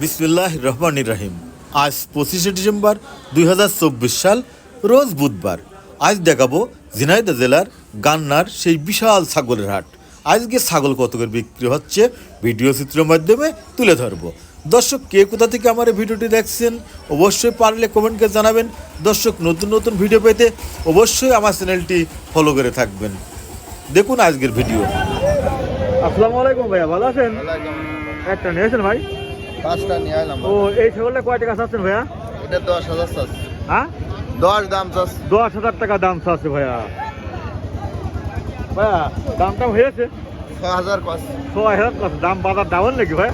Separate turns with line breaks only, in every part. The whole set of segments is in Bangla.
বিসমিল্লাহ রহমান রাহিম। আজ পঁচিশে ডিসেম্বর দুই হাজার চব্বিশ সাল রোজ বুধবার। আজ দেখাবো ঝিনাইদহ জেলার গান্নার সেই বিশাল ছাগলের হাট। আজকে ছাগল কত করে বিক্রি হচ্ছে ভিডিও চিত্রের মাধ্যমে তুলে ধরবো। দর্শক কে কোথা থেকে আমার এই ভিডিওটি দেখছেন অবশ্যই পারলে কমেন্টকে জানাবেন। দর্শক নতুন নতুন ভিডিও পেতে অবশ্যই আমার চ্যানেলটি ফলো করে থাকবেন। দেখুন আজকের ভিডিও। আসসালামু আলাইকুম ভাইয়া ভালো আছেন? একটা নিয়েছেন ভাই।
পাঁচটা নিয়ে এলাম
ও এই ছাগলটা কয় টাকা চাচ্ছেন ভাইয়া?
এটা দশ হাজার চাষ
হ্যাঁ?
দশ দাম
দশ হাজার টাকা দাম চাচ্ছে ভাইয়া। ভাইয়া দামটা হয়েছে?
ছ হাজার
দাম বাজার ডাউন নাকি ভাই?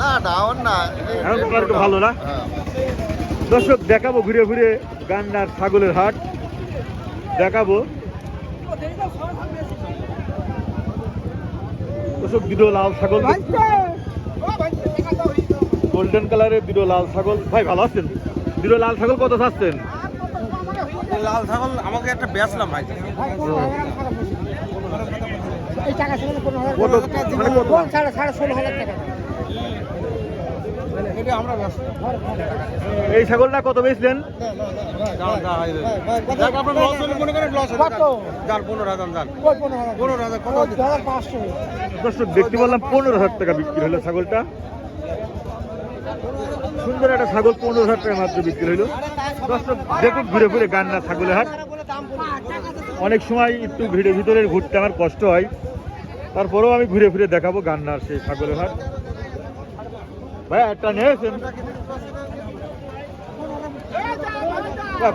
না ডাউন না
এখন একটু ভালো না?
হ্যাঁ।
দর্শক দেখাবো ঘুরে ঘুরে গান্ডার ছাগলের হাট। দেখাবো। দর্শক দুটো লাল ছাগল। গোল্ডেন কালারের দুটো লাল ছাগল। ভাই ভালো আছেন? দুটো লাল ছাগল কত চাচ্ছেন?
লাল ছাগল আমাকে একটা বেচলাম ভাই।
এই
মানে
বেচলাম
এই ছাগলটা কত বেচলেন?
কত?
যার পনেরো হাজার যান।
পনেরো হাজার।
পনেরো হাজার কত?
দু হাজার পাঁচশো।
দর্শক দেখতে পারলাম পনেরো হাজার টাকা বিক্রি হলো ছাগলটা। সুন্দর একটা ছাগল পনেরো হাজার টাকা মাত্র বিক্রি হলো দর্শক দেখুন ঘুরে ঘুরে গান্না ছাগলের হাট। অনেক সময় একটু ভিড়ে ভিতরে ঘুরতে আমার কষ্ট হয়। তারপরেও আমি ঘুরে ফিরে দেখাবো গান্নার সেই ছাগলের হাট। ভাই একটা নিয়েছেন?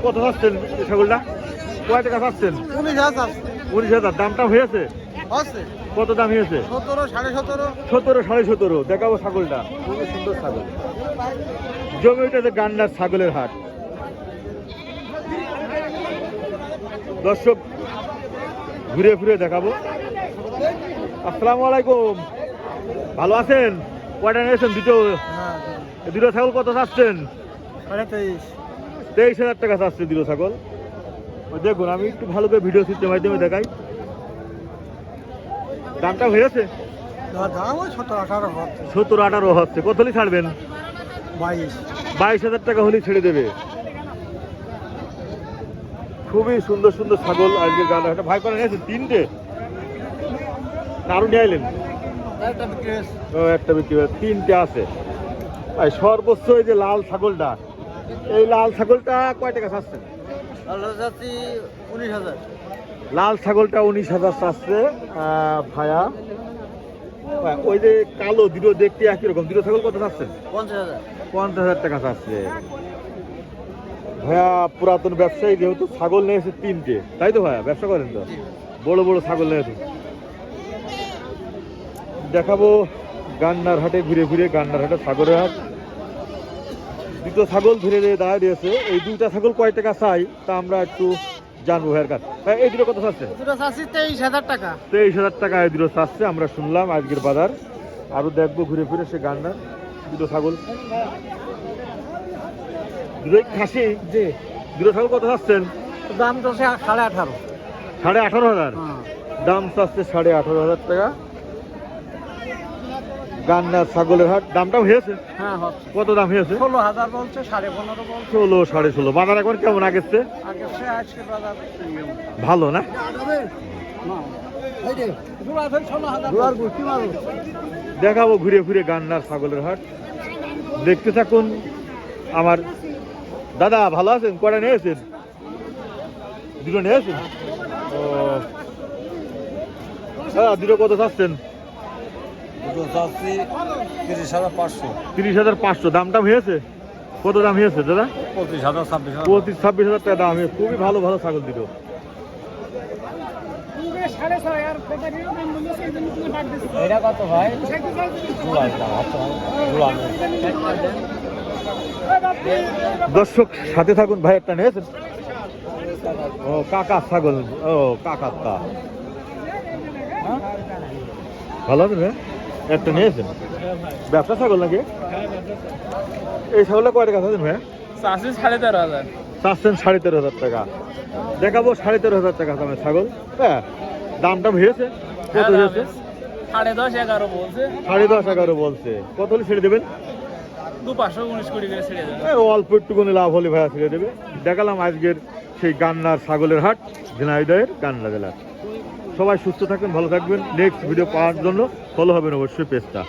কত এই ছাগলটা? কয় টাকা পাচ্ছেন
উনিশ হাজার।
উনিশ হাজার। দামটা হয়েছে? কত দাম হয়েছে?
সতেরো সাড়ে সতেরো।
সতেরো সাড়ে সতেরো। দেখাবো ছাগলটা। খুবই সুন্দর ছাগল। জমিটাতে গান্ডার ছাগলের হাট। দর্শক ঘুরে ফিরে দেখাবো। আসসালামু আলাইকুম। ভালো আছেন? কয়টা নিয়েছেন দুটো? দুটো ছাগল কত চাচ্ছেন?
তেইশ।
তেইশ হাজার টাকা চাচ্ছে দুটো ছাগল। দেখুন আমি একটু ভালো করে ভিডিও সিস্টেম মাধ্যমে দেখাই। দামটা হয়েছে? সত্তর আঠারো হচ্ছে কত হলে ছাড়বেন?
বাইশ।
বাইশ হাজার টাকা হলেই ছেড়ে দেবে। খুবই সুন্দর সুন্দর ছাগল আজকে গান একটা ভাই করে নিয়েছেন? তিনটে? আরও নিয়ে আইলেন?
একটা বিক্রি হয়েছে।
তিনটে আছে। ভাই সর্বোচ্চ এই যে লাল ছাগলটা এই লাল ছাগলটা কয় টাকা
যাচ্ছি উনিশ হাজার।
লাল ছাগলটা উনিশ হাজার চাচ্ছে ভায়া ওই যে কালো দুটো দেখতে একই রকম। দুটো ছাগল কত চাচ্ছেন?
পঞ্চাশ হাজার।
টাকা চাচ্ছে। ভাইয়া পুরাতন ব্যবসায়ী যেহেতু ছাগল নিয়েছে তিনটে। তাই তো ভাইয়া ব্যবসা করেন তো? বড় বড় ছাগল নিয়েছে দেখাবো গান্নার হাটে ঘুরে ঘুরে গান্নার হাটে ছাগলের হাট। দুটো ছাগল ধরে দিয়ে দাঁড়িয়ে দিয়েছে এই দুইটা ছাগল কয় টাকা চাই তা আমরা একটু জানব হেয়ার কাট ভাই এই দুটো কত চাচ্ছে?
দুটো চাচ্ছি তেইশ হাজার টাকা।
তেইশ হাজার টাকা এই দুটো চাচ্ছে আমরা শুনলাম আজকের বাজার। আরও দেখব ঘুরে ফিরে সে গান্নার দুটো ছাগল। দুটোই খাসি?
জি।
দুটো ছাগল কত চাচ্ছেন?
দাম তো সে সাড়ে আঠারো।
সাড়ে আঠারো হাজার? দাম চাচ্ছে সাড়ে আঠারো হাজার টাকা। গান্নার ছাগলের হাট দামটাও হয়েছে।
হ্যাঁ
কত দাম হয়েছে?
ষোলো হাজার বলছে সাড়ে পনেরো বলছে।
ষোলো সাড়ে ষোলো। বাজার এখন কেমন আগের চেয়ে?
আজকে বাজার
ভালো না? দেখাবো ঘুরে ঘুরে গান্নার ছাগলের হাট। দেখতে থাকুন। আমার দাদা ভালো আছেন? কটা নিয়েছেন দুটো নিয়েছেন ও। দাদা দুটো কত চাচ্ছেন?
তিরিশ হাজার পাঁচশো।
তিরিশ হাজার পাঁচশো। দামটা হয়েছে? কত দাম হয়েছে দাদা?
পঁচিশ হাজার ছাব্বিশ
পঁচিশ ছাব্বিশ হাজার টাকা দাম খুবই ভালো ভালো ছাগল দিল।
এটা কত ভাই?
দর্শক সাথে থাকুন ভাই একটা নিয়েছেন ও কাকা ছাগল। ও কাকা ভালো হবে একটা নিয়েছেন? ব্যবসা ছাগল নাকি? এই ছাগলটা কয় টাকা আছেন ভাই
চাষি সাড়ে তেরো হাজার।
চাচ্ছেন সাড়ে তেরো হাজার টাকা। দেখাবো সাড়ে তেরো হাজার টাকা দামের ছাগল। হ্যাঁ দামটা হয়েছে? কত হয়েছে?
সাড়ে দশ এগারো বলছে।
সাড়ে দশ এগারো বলছে। কত হলে ছেড়ে দেবেন?
দু পাঁচশো উনিশ কোটি করে ছেড়ে দেবে
অল্প একটুখানি লাভ হলে ভাইয়া ছেড়ে দেবে। দেখালাম আজকের সেই গান্নার ছাগলের হাট ঝিনাইদহের গান্না জেলার। সবাই সুস্থ থাকবেন ভালো থাকবেন। নেক্সট ভিডিও পাওয়ার জন্য ফলো হবেন অবশ্যই পেজটা